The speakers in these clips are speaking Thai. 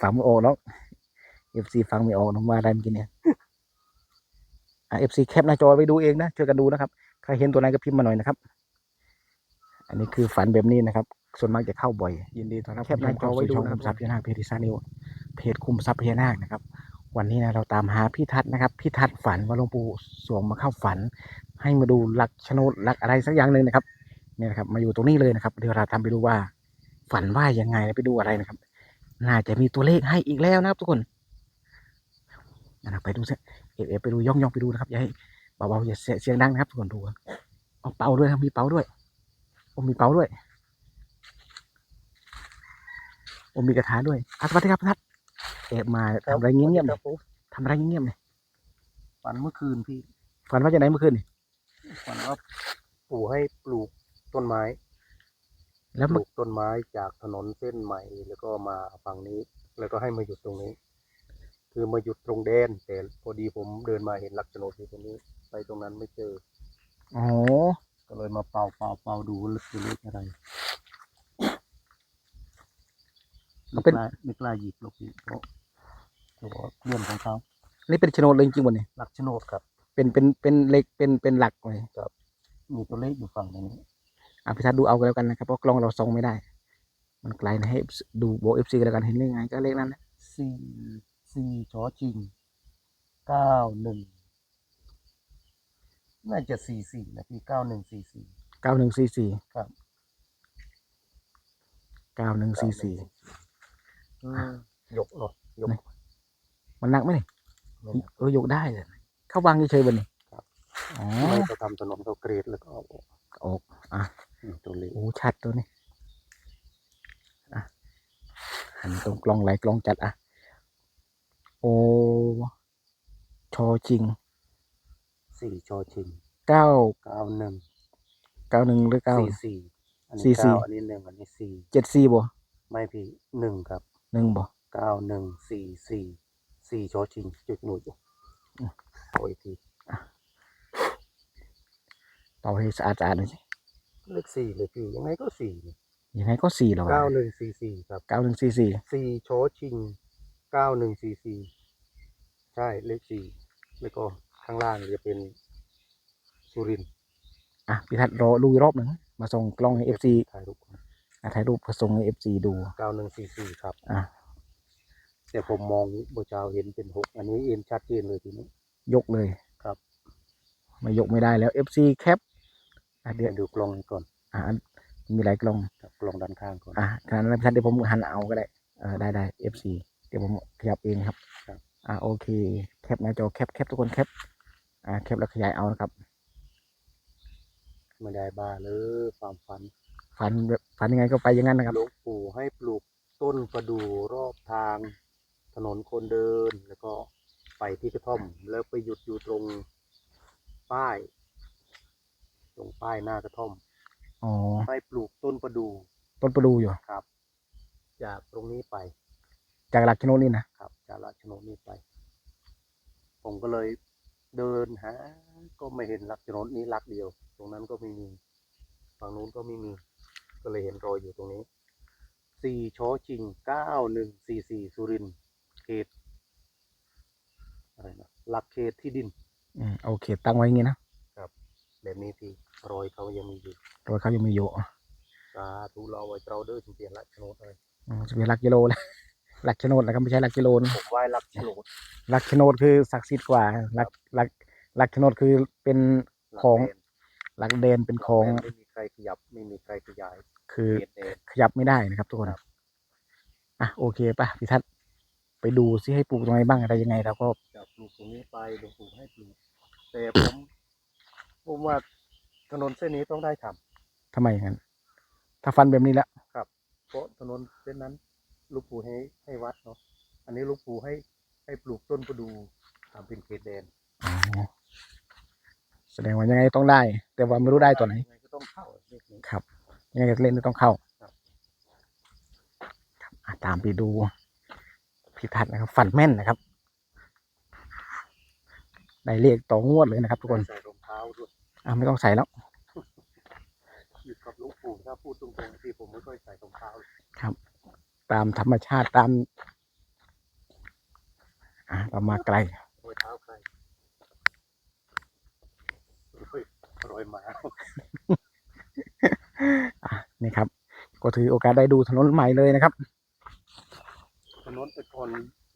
ฟังไม่ออกแล้วเอฟซีฟังไม่ออกนะว่าอะไรเมื่อกี้เนี่ยอ่าเอฟซีแคปหน้าจอไปดูเองนะช่วยกันดูนะครับใครเห็นตัวไหนก็พิมพ์มาหน่อยนะครับ อันนี้คือฝันแบบนี้นะครับ ส่วนมากจะเข้าบ่อย ยินดีต้อนรับแคปหน้าจอไว้ดูนะครับทรัพย์พญานาคเพจทิซานิวเพจคุมทรัพย์พญานาคนะครับ วันนี้นะเราตามหาพี่ทัศน์นะครับพี่ทัศน์ฝันว่าหลวงปู่สวงมาเข้าฝัน ให้มาดูหลักโฉนดหลักอะไรสักอย่างหนึ่งนะครับเนี่ยนะครับ มาอยู่ตรงนี้เลยนะครับเดี๋ยวเราทำไปดูว่าฝันว่ายังไงไปดูอะไรนะครับ น่าจะมีตัวเลขให้อีกแล้วนะครับทุกคนนะครับไปดูสิเอฟเอฟไปดูย่องย่องไปดูนะครับอย่าให้เบาๆอย่าเสียเสียงดังนะครับทุกคนดูเอาเป่าด้วยครับมีเป่าด้วยโอ้มีเป่าด้วยโอ้มีกระถาด้วยอะสวัสดีครับพี่ทัศน์เอฟมาทำอะไรเงียบๆคเลรัยบผมทำอะไรเงียบๆเลยฝันเมื่อคืนพี่ฝันว่าจะไหนเมื่อคืนนี่ฝันว่าปู่ให้ปลูกต้นไม้ แล้วปเมื่ลูอกต้นไม้จากถนนเส้นใหม่ แล้วก็มาฝั่งนี้ แล้วก็ให้มาหยุดตรงนี้ คือมาหยุดตรงแดน แต่พอดีผมเดินมาเห็นหลักโฉนดที่ตรงนี้ ไปตรงนั้นไม่เจออ๋อก็เลยมาเป่าเป่าเป่าดูว่าคือเลขอะไรไม่กล้าไม่กล้าหยิบหรอกพี่เพราะเพราะว่าเรื่องของเขานี่เป็นโฉนดเลยจริงๆวันนี้หลักโฉนดครับ เป็นเป็นเป็นเลขเป็นเป็นหลักเลย มีตัวเลขอยู่ฝั่งนี้ อะพี่ทัศน์ดูเอากันแล้วกันนะครับเพราะกล้องเราส่องไม่ได้ มันไกลนะให้ดูโบเอฟซีกันแล้วกันเห็นเลขไงก็เลขนั้นนะสี่สี่ชอชิงเก้าหนึ่งน่าจะสี่สี่นะพี่เก้าหนึ่งสี่สี่เก้าหนึ่งสี่สี่ครับเก้าหนึ่งสี่สี่ยกเนาะยกมันหนักไหมนี่ไม่เออยกได้เลยเข้าวางเฉยๆบนนี่ครับอ๋อไม่เขาทำถนนเขาเกรดแล้วก็เอาออกออกอะอืม ตัวเลขโอ้ชัดตัวนี้อะหันตรงกล้องไหลกล้องจัดอะ โอชอจริงสี่ชอชิงเก้าเก้าหนึ่งเก้าหนึ่งหรือเก้าสี่สี่อันสี่นี้สี่เก้าอันนี้หนึ่งอันนี้สี่เจ็ดสี่บ่ไม่พี่หนึ่งครับหนึ่งบ่เก้าหนึ่งสี่สี่สี่ชอชิงจุดหนุอยู่โอ้ยทีเป่าให้สะอาดสะอาดหน่อยสิ เลขสี่เลยพี่ยังไงก็สี่ยังไงก็สี่หรอวะเก้าหนึ่งสี่สี่ครับเก้าหนึ่งสี่สี่สี่โชชิงเก้าหนึ่งสี่สี่ใช่เลขสี่แล้วก็ข้างล่างจะเป็นสุรินทร์อะพี่ทัศน์รอดูอีกรอบหนึ่งมาส่งกล้องให้เอฟซีถ่ายรูปถ่ายรูปมาส่งให้เอฟซีดูเก้าหนึ่งสี่สี่ครับอะแต่ผมมองเมื่อเช้าเห็นเป็นหกอันนี้เอ็นชัดเจนเลยทีนี้ยกเลยครับ ไม่ยกไม่ได้แล้วเอฟซีแคป อะเดี๋เดี๋ยยววดูกล้องนี้ก่อนอะอันมีหลายกล้องครับกล้องด้านข้างก่อนอะขนาดนั้นพี่ทัศน์เดี๋ยวผมหันเอาก็ได้เออได้ได้เอฟซีเดี๋ยวผมขยับเองครับครับอะโอเค แคปหน้าจอแคปแคปทุกคนแคปอะแคปแล้วขยายเอานะครับไม่ได้บ้าเลยความฝันฝันแบบฝันยังไงก็ไปอย่างนั้นนะครับหลวงปู่ให้ปลูกต้นประดู่รอบทางถนนคนเดินแล้วก็ไปที่กระท่อม แล้วไปหยุดอยู่ตรงป้าย ตรงป้ายหน้ากระท่อมอ๋อให้ปลูกต้นประดู่ต้นประดูอยู่ครับ จากตรงนี้ไป จากหลักชโนดนี่นะครับ จากราชโนดนี้ไป ผมก็เลยเดินหา ก็ไม่เห็นหลักชโนดนี้หลักเดียว ตรงนั้นก็ไม่มีฝั่งนู้นก็ไม่มี ก็เลยเห็นรอยอยู่ตรงนี้สี่ชอชิงเก้าหนึ่งสี่สี่สุรินทร์เขตอะไรนะหลักเขตที่ดิน อืมโอเค ตั้งไว้อย่างงี้นะ แบบนี้พี่รอยเขายังมีอยู่โดยเขายังมีอยู่อะสาธุเราเอาไว้เราเด้อจริงๆหลักโฉนดเลยอืมจะเป็นหลักกิโลแล้วหลักโฉนดนะครับไม่ใช่หลักกิโลนะผมไหว้หลักโฉนดหลักโฉนดคือศักดิ์สิทธิ์กว่าหลักหลักหลักโฉนดคือเป็นหลักของแดนหลักเดนเป็นหลักของแดนไม่มีใครขยับไม่มีใครขยาย คือเขตแดนขยับไม่ได้นะครับทุกคนอะโอเคป่ะพี่ทัศน์ไปดูซิให้ปลูกตรงไหนบ้างอะไรยังไงเราก็จากปลูกตรงนี้ไปหลวงปู่ให้ปลูกแต่ผม ผมว่าถนนเส้นนี้ต้องได้ทำ ทำไมอย่างนั้น ถ้าฟันแบบนี้แล้ว เพราะถนนเส้นนั้นหลูกปู่ให้ให้วัดเนาะ อันนี้หลูกปู่ให้ให้ปลูกต้นประดูทำเป็นเขตแดนอ๋อแสดงว่ายังไงต้องได้ แต่ว่าไม่รู้ได้ตัวไหน ยังไงก็ต้องเข้าเลขนี้ ครับยังไงเล่นต้องเข้าครับ ครับอะตามไปดูพี่ทัศน์นะครับ ฝันแม่นนะครับ ได้เลขต่องวดเลยนะครับทุกคนใส่ รองเท้าด้วยอะไม่ต้องใส่แล้วอยู่กับหลวงปู่ถ้าพูดตรงๆที่ผมไม่ค่อยใส่รองเท้าเลยตามธรรมชาติตาม อะเรามาไกลรอยเท้าใครรอยรอยหมานี่ครับ ก็ถือโอกาสได้ดูถนนใหม่เลยนะครับถนนแต่ก่อน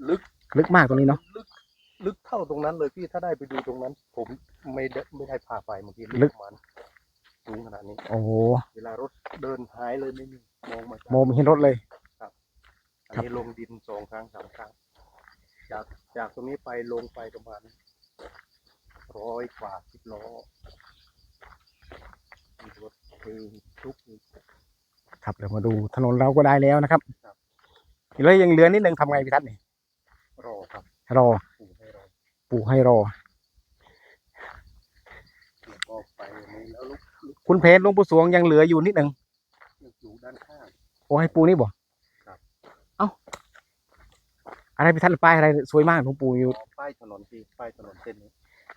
ลึกลึกมากตรงนี้เนาะลึก ลึกเท่าตรงนั้นเลยพี่ถ้าได้ไปดูตรงนั้น ผมไม่ได้ไม่ได้พาไปเมื่อกี้ลึกประมาณสูงขนาดนี้ โอ้โหเวลารถเดินหายเลยไม่มีมองมาจากโมองไม่เห็นรถเลย อันนี้ลงดินสองครั้งสามครั้ง จากจากตรงนี้ไปลงไปประมาณร้อยกว่าสิบล้อมีรถเองทุกครับเดี๋ยวมาดูถนนเราก็ได้แล้วนะครับครับเลยยังเหลือนิดนึงทำไงพี่ทัศน์นี่รอครับรอ ปู่ให้รอปู่ให้รอแล้วก็ไปอย่างนี้แล้วลูกลูกคุณเพชรหลวงปู่สวงยังเหลืออยู่นิดนึงลูกอยู่ด้านข้างโอ้ให้ปู่นี่บ่ครับเอ้าอะไรพี่ทัศน์ป้ายอะไรสวยมากหลวงปู่อยู่อ๋อป้ายถนนที่ป้ายถนนเส้นนี้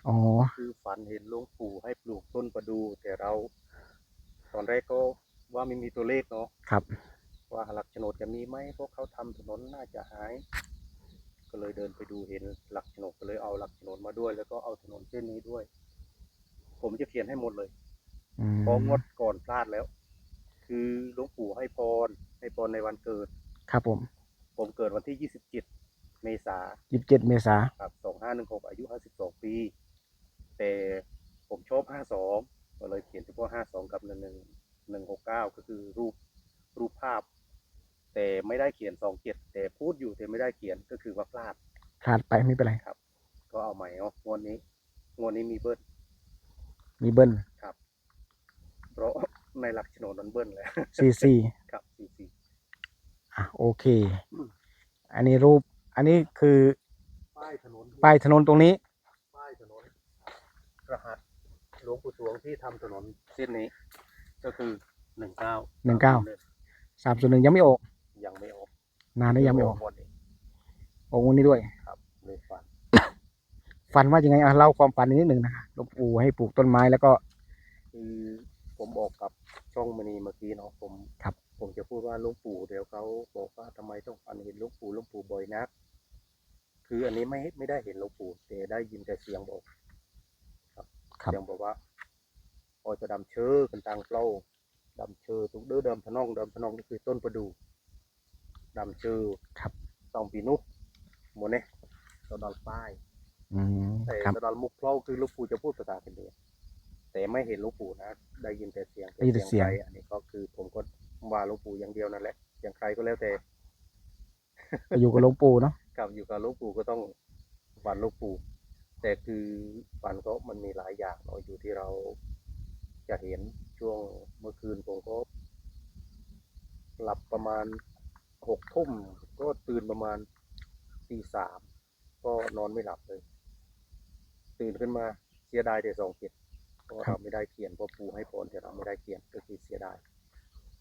อ๋อคือฝันเห็นหลวงปู่ให้ปลูกต้นประดู แต่เรา ตอนแรกก็ว่าไม่มีตัวเลขเนาะครับ ว่าหลักโฉนดจะมีไหมเพราะเขาทำถนนน่าจะหาย ก็เลยเดินไปดูเห็นหลักโฉนดก็เลยเอาหลักโฉนดมาด้วย แล้วก็เอาถนนเส้นนี้ด้วย ผมจะเขียนให้หมดเลยอืมเพราะงวดก่อนพลาดแล้ว คือหลวงปู่ให้พรให้พรในวันเกิด ครับผม ผมเกิดวันที่27เมษายี่สิบเจ็ดเมษาครับ2516อายุ52ปี แต่ผมชอบ52ก็เลยเขียนเฉพาะ52กับ1 169ก็คือรูปรูปภาพ แต่ไม่ได้เขียน27แต่พูดอยู่แต่ไม่ได้เขียนก็คือว่าพลาดพลาดไปไม่เป็นไรก็เอาใหม่เนาะงวดนี้งวดนี้มีเบิ้ลมีเบิ้ลเพราะในหลักโฉนดมันเบิ้ลแล้ว ซีซีครับสี่สี่อะโอเคอืมอันนี้รูป อันนี้คือป้ายถนนป้ายถนนตรงนี้ ป้ายถนนรหัสหลวงปู่สวงที่ทำถนนเส้นนี้ ก็คือหนึ่งเก้า19สามส่วนหนึ่งยังไม่ออก ยังไม่ออกนานแล้วยังไม่ออกงวดนี้ออกวันนี้ด้วย ครับเลยฝัน ฝันว่ายังไงอะเล่าความฝันนิดหนึ่งนะคะหลวงปู่ให้ปลูกต้นไม้แล้วก็ คือผมบอกกับช่องมณีเมื่อกี้เนาะผมครับ ผมจะพูดว่าหลวงปู่เดี๋ยวเขาบอกว่าทำไมต้องฝันเห็นหลวงปู่หลวงปู่บ่อยนัก คืออันนี้ไม่ไม่ได้เห็นหลวงปู่แต่ได้ยินแต่เสียงบอก ครับเสียงบอกว่าพอจะดำเชอกันตังเปล่าดำเชอตุกเด้อเดิมพะนองเดิมพะนองนี่คือต้นประดู ดำเชอครับตองปีนุกหมดเนี่ยตอนดอลป้ายอืมแต่ครับตอนดอลมุกเพลาคือหลูกปู่จะพูดภาษาเขมรแต่ไม่เห็นหลูกปู่นะ ได้ยินแต่เสียงได้ยินแต่เสียง ใครอันนี้ก็คือผมก็ว่าหลูกปู่อย่างเดียวนั่นแหละ อย่างใครก็แล้วแต่ไปอยู่กับหลวงปู่เนาะกับอยู่กับหลูกปู่ก็ต้องฝันหลูกปู่ แต่คือฝันก็มันมีหลายอย่างเนาะอยู่ที่เราจะเห็นช่วงเมื่อคืนผมก็หลับประมาณ หกทุ่มก็ตื่นประมาณตีสามก็นอนไม่หลับเลย ตื่นขึ้นมาเสียดายแต่สองเจ็ดเพราะว่าเราไม่ได้เขียนเพราะปูให้พรแต่เราไม่ได้เขียนก็คือเสียดาย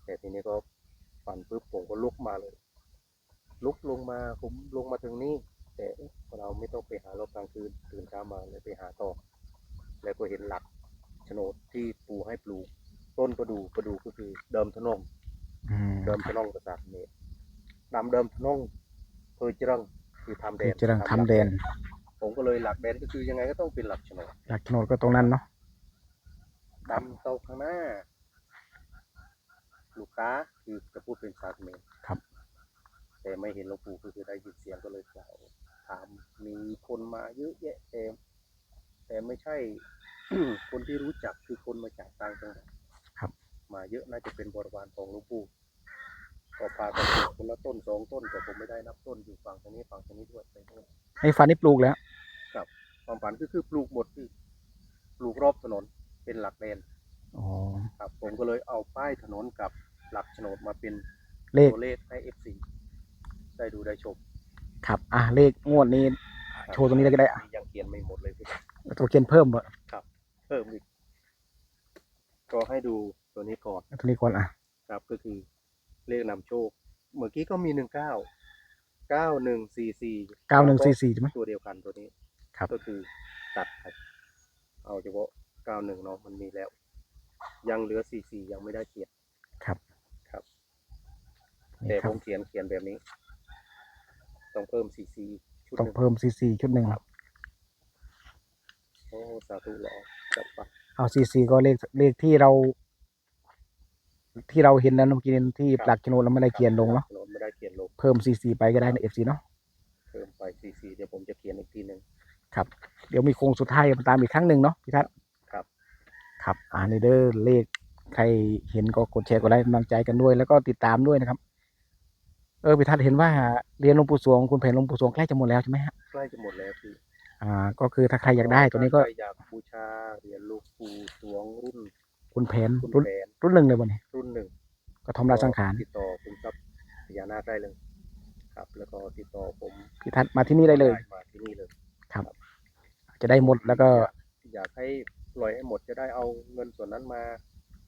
แต่ทีนี้ก็ฝันปุ๊บผมก็ลุกมาเลย ลุกลงมาผมลงมาถึงนี่แต่เอ๊ะเราไม่ต้องไปหารอบกลางคืนตื่นเช้ามาเลยไปหาต่อแล้วก็เห็นหลักโฉนดที่ปูให้ปลูก ต้นประดูประดูก็คือเดิมทนงอืมเดิมทนงภาษาเขมร นำเดิมทนงเคยจรังคือทำแดคือนจะรังทำแดน ผมก็เลยหลักแดนก็คือยังไงก็ต้องเป็นหลักโฉนดหลักโฉนดก็ตรงนั้นเนาะดำเตาข้างหน้า ลูกค้าคือจะพูดเป็นภาษาเขมรครับ แต่ไม่เห็นหลวงปู่ก็คือได้ยินเสียงก็เลยกล่าวถามมีคนมาเยอะแยะแต่แต่ไม่ใช่คนที่รู้จักคือคนมาจากต่างจังหวัดครับมาเยอะน่าจะเป็นบริวารของหลวงปู่ ก็พากันปลูกคนละต้นสองต้นแต่ผมไม่ได้นับต้นอยู่ฝั่งทางนี้ฝั่งทางนี้ด้วยไปด้วยให้ฝันนี่ปลูกแล้วความฝันก็คือปลูกหมดที่ปลูกรอบถนนเป็นหลักเลนอ๋อ ครับผมก็เลยเอาป้ายถนนกับหลักโฉนดมาเป็นเลข ตัวเลขให้ FC ได้ดูได้ชมครับ อะ เลขงวดนี้ โชว์ตรงนี้เลยก็ได้อะ ยังเขียนไม่หมดเลยพี่ ตัวเขียนเพิ่มบ่เพิ่มอีกก็ให้ดูตัวนี้ก่อน ตัวนี้ก่อนอะ ครับก็คือ เลขนำโชค เมื่อกี้ก็มีหนึ่งเก้าเก้าหนึ่งสี่สี่เก้าหนึ่งสี่สี่ใช่ไหมตัวเดียวกันตัวนี้ครับก็คือตัดไปเอาเฉพาะเก้าหนึ่งเนาะมันมีแล้ว ยังเหลือสี่สี่ยังไม่ได้เขียนครับครับนี่แต่คผรับมเขียนเขียนแบบนี้ ต้องเพิ่มซีซีโชชุดต้องหนึ่งเพิ่มซีซีชุดหนึ่งครับโอ้สาธุหรอจัดไปเอาซีซีก็เลขเลขที่เรา ที่เราเห็นนั้นเมื่อกี้ที่หลักกิโลเราไม่ได้เขียนลงเนาะโน้ตไม่ได้เขียนลงเพิ่มซีซีไปก็ได้ในเอฟซีเนาะเพิ่มไปซีซีเดี๋ยวผมจะเขียนอีกทีหนึ่งครับ เดี๋ยวมีโค้งสุดท้ายมาตามอีกครั้งหนึ่งเนาะพี่ทัศน์ครับ ครับอ่านี่เด้อเลขใครเห็นก็กดแชร์กดไลค์กำลังใจกันด้วย แล้วก็ติดตามด้วยนะครับ เออพี่ทัศน์เห็นว่าเรียนหลวงปู่สวงคุณเพนหลวงปู่สวงใกล้จะหมดแล้วใช่ไหมฮะใกล้จะหมดแล้วพี่อ่า ก็คือถ้าใครอยากได้ตัวนี้ก็ใครอยากบูชาเหรียญหลูกปู่สวงรุ่น คุณเพนคุณรุ่นแผนรุ่นหนึ่งเลยวันนี้รุ่นหนึ่งก็ทอมราชสังขารติดต่อคุณทรัพย์พญานาคได้เลยครับ แล้วก็ติดต่อผมพี่ทัศน์มาที่นี่ได้เลย มาที่นี่เลยจะได้หมดแล้วก็ อยากให้ปล่อยให้หมดจะได้เอาเงินส่วนนั้นมา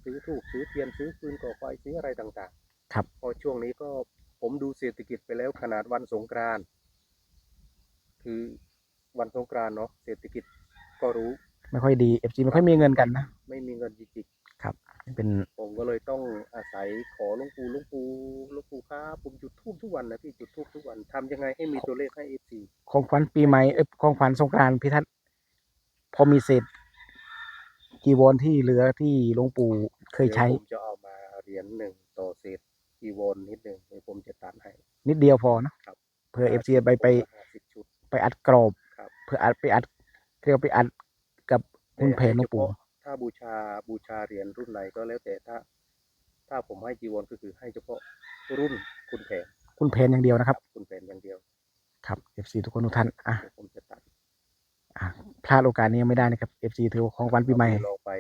ซื้อถูกซื้อเทียนซื้อฟืนก่อไฟซื้ออะไรต่างครับๆพอช่วงนี้ก็ผมดูเศรษฐกิจไปแล้วขนาดวันสงกรานต์คือวันสงกรานต์เนาะเศรษฐกิจก็รู้ ไม่ค่อยดีเอฟซีไม่ค่อยมีเงินกันนะ ไม่มีเงินจริงเป็นๆผมก็เลยต้องอาศัยขอหลวงปู่หลวงปู่หลวงปู่ครับผมจุดทูบทุกวันนะพี่จุดทูบทุกวันทำยังไงให้มีตัวเลขให้เอฟซีของขวัญปีใหม่เอ้ยของขวัญสงกรานต์พี่ทัศน์พอมีเศษจีวรที่เหลือที่หลวงปู่เคยใช้ดี๋วผมจะเอามาเหรียญหนึ่งต่อเศษอีวอนนิดหนึ่งเดี๋ยวผมจะตัดให้ นิดเดียวพอนะครับ เพื่อเอฟซีไปไปห้าสิบชุด ไปอัดกรอบ ครับ เพื่ออัดไปอัดเรียกว่าไปอัดกับคุณเพนหลวงปู่ ถ้าบูชาบูชาเหรียญรุ่นไหนก็แล้วแต่ถ้า ถ้าผมให้จีวรก็คือให้เฉพาะรุ่นคุณแผนคุณเพนอย่างเดียวนะครับ คุณแผนอย่างเดียวครับเอฟซีทุกคนทุกท่านอะเดี๋ยวผมจะตัดอะพลาดโอกาสนี้ไม่ได้นะครับเอฟซีถือว่าของขวัญปีใหม่ ลองไป